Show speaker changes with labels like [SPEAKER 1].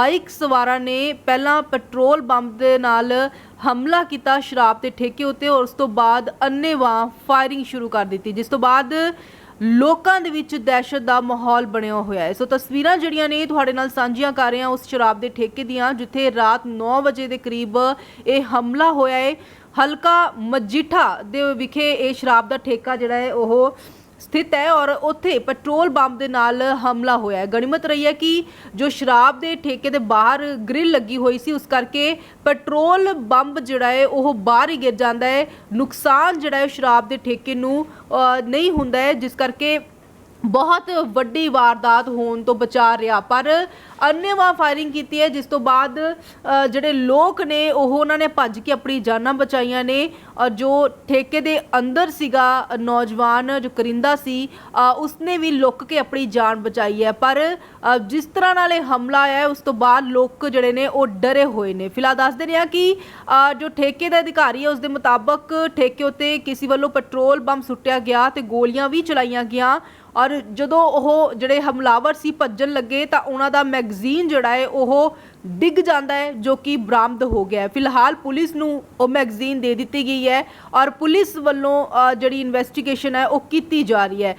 [SPEAKER 1] Bike ਸਵਾਰਾਂ ਨੇ ਪਹਿਲਾਂ petrol bomb ਦੇ ਨਾਲ ਹਮਲਾ ਕੀਤਾ, ਸ਼ਰਾਬ ਦੇ ਠੇਕੇ ਉੱਤੇ, ਔਰ ਉਸ ਤੋਂ ਬਾਅਦ ਅੰਨੇਵਾਹ ਫਾਇਰਿੰਗ ਸ਼ੁਰੂ ਕਰ ਦਿੱਤੀ, ਜਿਸ ਤੋਂ ਬਾਅਦ ਲੋਕਾਂ ਦੇ ਵਿੱਚ ਦਹਿਸ਼ਤ ਦਾ ਮਾਹੌਲ ਬਣਿਆ ਹੋਇਆ ਹੈ। ਸੋ ਤਸਵੀਰਾਂ ਜਿਹੜੀਆਂ ਨੇ ਤੁਹਾਡੇ ਨਾਲ ਸਾਂਝੀਆਂ ਕਰ ਰਹੇ ਹਾਂ ਉਸ ਸ਼ਰਾਬ ਦੇ ਠੇਕੇ ਦੀਆਂ, ਜਿੱਥੇ ਰਾਤ 9 ਵਜੇ ਦੇ ਕਰੀਬ ਇਹ ਹਮਲਾ ਹੋਇਆ ਹੈ। ਹਲਕਾ ਮਜੀਠਾ ਦੇ ਵਿਖੇ ਇਹ ਸ਼ਰਾਬ ਦਾ ਠੇਕਾ ਜਿਹੜਾ ਹੈ, ਉਹ ਸਥਿਤ ਹੈ ਔਰ ਉੱਥੇ ਪੈਟਰੋਲ ਬੰਬ ਦੇ ਨਾਲ ਹਮਲਾ ਹੋਇਆ ਹੈ। ਗਣਿਮਤ ਰਹੀ ਹੈ ਕਿ ਜੋ ਸ਼ਰਾਬ ਦੇ ਠੇਕੇ ਦੇ ਬਾਹਰ ਗ੍ਰਿਲ ਲੱਗੀ ਹੋਈ ਸੀ, ਉਸ ਕਰਕੇ ਪੈਟਰੋਲ ਬੰਬ ਜਿਹੜਾ ਹੈ, ਉਹ ਬਾਹਰ ਹੀ ਗਿਰ ਜਾਂਦਾ ਹੈ। ਨੁਕਸਾਨ ਜਿਹੜਾ ਹੈ ਸ਼ਰਾਬ ਦੇ ਠੇਕੇ ਨੂੰ ਨਹੀਂ ਹੁੰਦਾ ਹੈ, ਜਿਸ ਕਰਕੇ ਬਹੁਤ ਵੱਡੀ ਵਾਰਦਾਤ ਹੋਣ ਤੋਂ ਬਚਾ ਰਿਹਾ। ਪਰ ਅੰਨੇਵਾਹ ਫਾਇਰਿੰਗ ਕੀਤੀ ਹੈ ਜਿਸ ਤੋਂ ਬਾਅਦ ਜਿਹੜੇ ਲੋਕ ਨੇ ਉਹ ਉਹਨਾਂ ਨੇ ਭੱਜ ਕੇ ਆਪਣੀ ਜਾਨਾਂ ਬਚਾਈਆਂ ਨੇ। ਔਰ ਜੋ ਠੇਕੇ ਦੇ ਅੰਦਰ ਸੀਗਾ ਨੌਜਵਾਨ ਜੋ ਕਰਿੰਦਾ ਸੀ ਉਸਨੇ ਵੀ ਲੁੱਕ ਕੇ ਆਪਣੀ ਜਾਨ ਬਚਾਈ ਹੈ। ਪਰ ਜਿਸ ਤਰ੍ਹਾਂ ਨਾਲ ਇਹ ਹਮਲਾ ਆਇਆ ਹੈ, ਉਸ ਤੋਂ ਬਾਅਦ ਲੋਕ ਜਿਹੜੇ ਨੇ ਉਹ ਡਰੇ ਹੋਏ ਨੇ। ਫਿਲਹਾਲ ਦੱਸਦੇ ਨੇ ਆ ਕਿ ਜੋ ਠੇਕੇ ਦਾ ਅਧਿਕਾਰੀ ਹੈ ਉਸ ਦੇ ਮੁਤਾਬਕ ਠੇਕੇ ਉੱਤੇ ਕਿਸੇ ਵੱਲੋਂ ਪੈਟਰੋਲ ਬੰਬ ਸੁੱਟਿਆ ਗਿਆ ਤੇ ਗੋਲੀਆਂ ਵੀ ਚਲਾਈਆਂ ਗਿਆ ਔਰ ਜਦੋਂ ਉਹ ਜਿਹੜੇ ਹਮਲਾਵਰ ਸੀ ਭੱਜਣ ਲੱਗੇ ਤਾਂ ਉਹਨਾਂ ਦਾ ਮੈਗਜ਼ੀਨ ਜਿਹੜਾ ਹੈ ਉਹ ਡਿੱਗ ਜਾਂਦਾ ਹੈ ਜੋ ਕਿ ਬਰਾਮਦ ਹੋ ਗਿਆ ਹੈ। ਫਿਲਹਾਲ ਪੁਲਿਸ ਨੂੰ ਉਹ ਮੈਗਜ਼ੀਨ ਦੇ ਦਿੱਤੀ ਗਈ ਹੈ ਔਰ ਪੁਲਿਸ ਵੱਲੋਂ ਅ, ਜਿਹੜੀ ਇਨਵੈਸਟੀਗੇਸ਼ਨ ਹੈ ਉਹ ਕੀਤੀ ਜਾ ਰਹੀ ਹੈ।